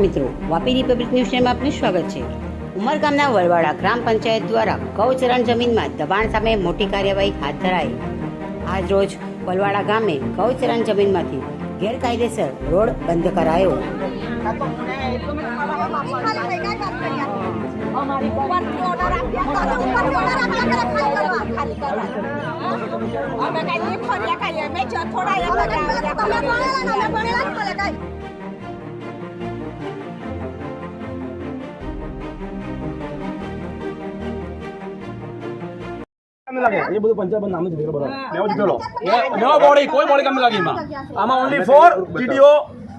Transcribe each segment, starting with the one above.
નમસ્કાર મિત્રો Vapi Republic news ચેનલમાં આપનું સ્વાગત છે. ઉમરગામના વરવાડા ગ્રામ પંચાયત દ્વારા ગૌચરણ જમીનમાં દબાણ સામે મોટી કાર્યવાહી હાથ ધરાઈ. આજ રોજ વલવાડા ગામે ગૌચરણ જમીનમાંથી ગેરકાયદેસર રોડ બંધ કરાયો. અમે કઈ કઈ અમે જો થોડા કામે લાગે? એ બધું પંચાયત નામ જ બરાબર મેં જીતેલો નો બોડી કોઈ બોડી કામ લાગી એમાં? આમાં only for DDO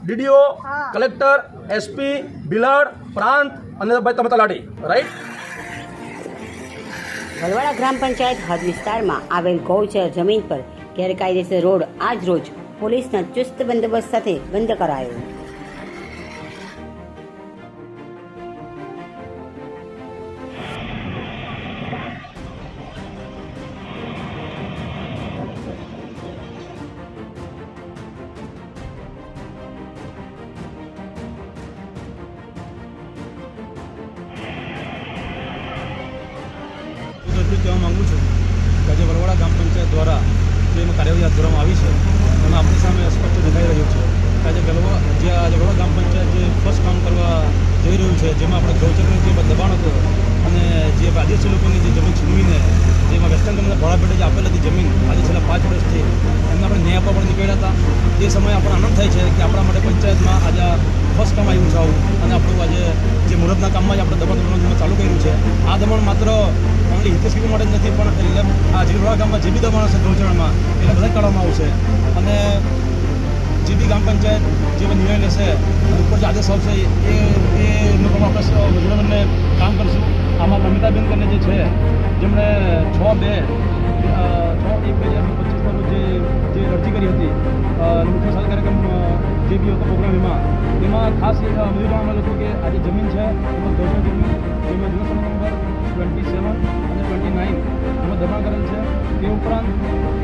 DDO collector SP Bilad પ્રાંત અને ભાઈ તમે તલાટી રાઈટ વલવાડા ગ્રામ પંચાયત હદ વિસ્તારમાં આવેલ ગૌચર જમીન પર ગેરકાયદેસર રોડ આજ રોજ પોલીસના ચુસ્ત બંદોબસ્ત સાથે બંધ કરાયો. કે ગ્રામ પંચાયત દ્વારા જે એમાં કાર્યવાહી હાથ ધરવામાં આવી છે, એમાં આપણી સામે સ્પષ્ટ દેખાઈ રહ્યું છે. આજે ગલવા જે આજે વડોદરા ગ્રામ પંચાયત જે ફર્સ્ટ કામ કરવા જઈ રહ્યું છે, જેમાં આપણે ગૌચરનું જે દબાણ હતું અને જે આદિવાસી લોકોની જે જમીન છીનવીને જેમાં વેસ્ટર્ન કંપનીના ભાડા જે આપેલ હતી જમીન, આજે છેલ્લા પાંચ વર્ષથી, એમને આપણે ન્યાય આપવા પણ નીકળ્યા હતા. તે સમયે આપણે આનંદ થાય છે કે આપણા માટે પંચાયતમાં આજે ફર્સ્ટ કામ આવ્યું છે આવું. અને આપણું આજે જે મુહૂર્તના કામમાં જ આપણે દબાણ દબાણ ચાલુ કર્યું છે. આ દબાણ માત્ર ઓનલી હિતેશભાઈ માટે જ નથી પણ આ જીરોડા ગામમાં જે બી દબાણ હશે ગૌચરણમાં એટલે બધા કાઢવામાં આવશે. અને જે બી ગ્રામ પંચાયત જે બી નિર્ણય લેશે ઉપર જે આદેશ આવશે એ એ લોકોમાં પણ આપણે મજૂરોને કામ કરશું. આમાં નમિતાબેન કરીને જે છે જેમણે છ બે છ એક બે હજાર પચીસમાં જે જે અરજી કરી હતી મુખ્ય સાલ કાર્યક્રમ જે બી હતો પ્રોગ્રામ એમાં એમાં ખાસ એ અ, બધું જાણવા મળ્યું કે આ જે જમીન છે એમાં ઉપરાંત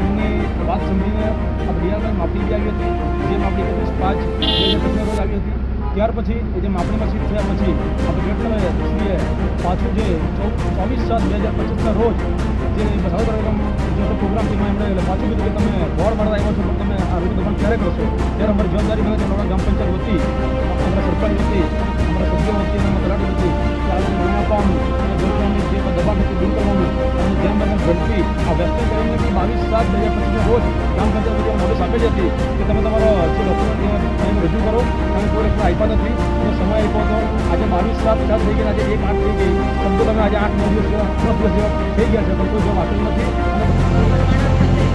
એમની વાત આ ડીઆરને માપણી બી આવી હતી જે માપણી એકત્રીસ પાંચ બે રોજ આવી હતી. ત્યાર પછી એ જે માપણીમાં શિફ્ટ થયા પછી આપણે કેટલા પાછું જે ચોવીસ સાત બે હજાર પચીસના રોજ જે બસાવ જે પ્રોગ્રામ તેમાં એમણે પાછું કીધું કે તમે બોર્ડ મળવા આવ્યો છો, પણ તમે આ રોજ દબાણ ક્યારે કરશો? ત્યારે અમારી જવાબદારી અમારા ગ્રામ પંચાયત વતી, અમારા સરપંચ વતી, અમારા સભ્યો વતી અમારા તલાટી વતી આપ્યા નથી. અને સમય આપ્યો હતો. આજે બાવીસ લાખ ચાર થઈ ગયા. આજે એક આઠ થઈ ગઈ. સમજો તમે આજે આઠ નવ દિવસ દસ દિવસ થઈ ગયા છે. પણ કોઈ જવાબ આપેલું નથી.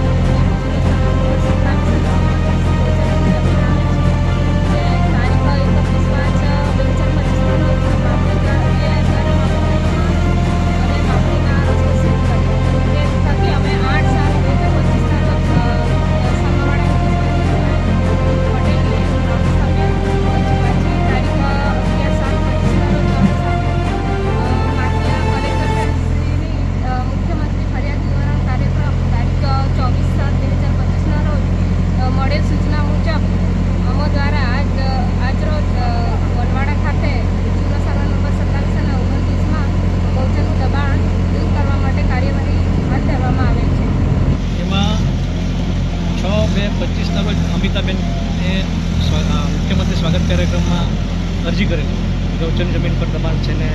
કાર્યક્રમમાં અરજી કરેલી. ગૌચરની જમીન પર દબાણ છે ને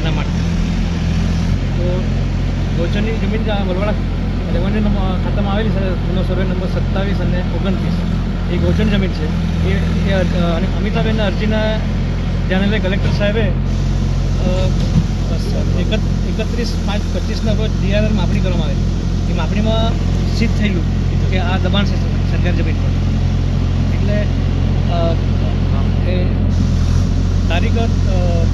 એના માટે. તો ગૌચરની જમીન વલવાડા રેવન્યુ ખાતામાં આવેલી છે. એનો સર્વે નંબર સત્તાવીસ અને ઓગણત્રીસ. એ ગૌચરની જમીન છે. એ અને અમિતાબેનના અરજીના ધ્યાને લઈ કલેક્ટર સાહેબે એકત્રીસ પાંચ પચીસના રોજ ડીઆરઆર માપણી કરવામાં આવેલી. એ માપણીમાં સિદ્ધ થયેલું કે આ દબાણ છે સરકારી જમીન પર. એટલે તારીખ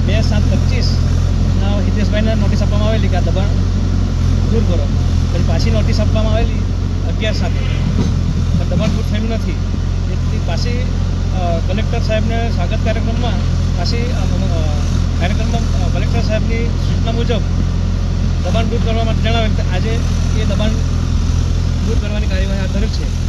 બે સાત પચીસના હિતેશભાઈને નોટિસ આપવામાં આવેલી કે આ દબાણ દૂર કરો. પછી પાછી નોટિસ આપવામાં આવેલી અગિયાર સાતે પણ દબાણ દૂર થયેલું નથી. એટલી પાછી કલેક્ટર સાહેબને સ્વાગત કાર્યક્રમમાં પાછી કાર્યક્રમમાં કલેક્ટર સાહેબની સૂચના મુજબ દબાણ દૂર કરવા માટે જણાવેલ આજે એ દબાણ દૂર કરવાની કાર્યવાહી હાથ ધરી છે.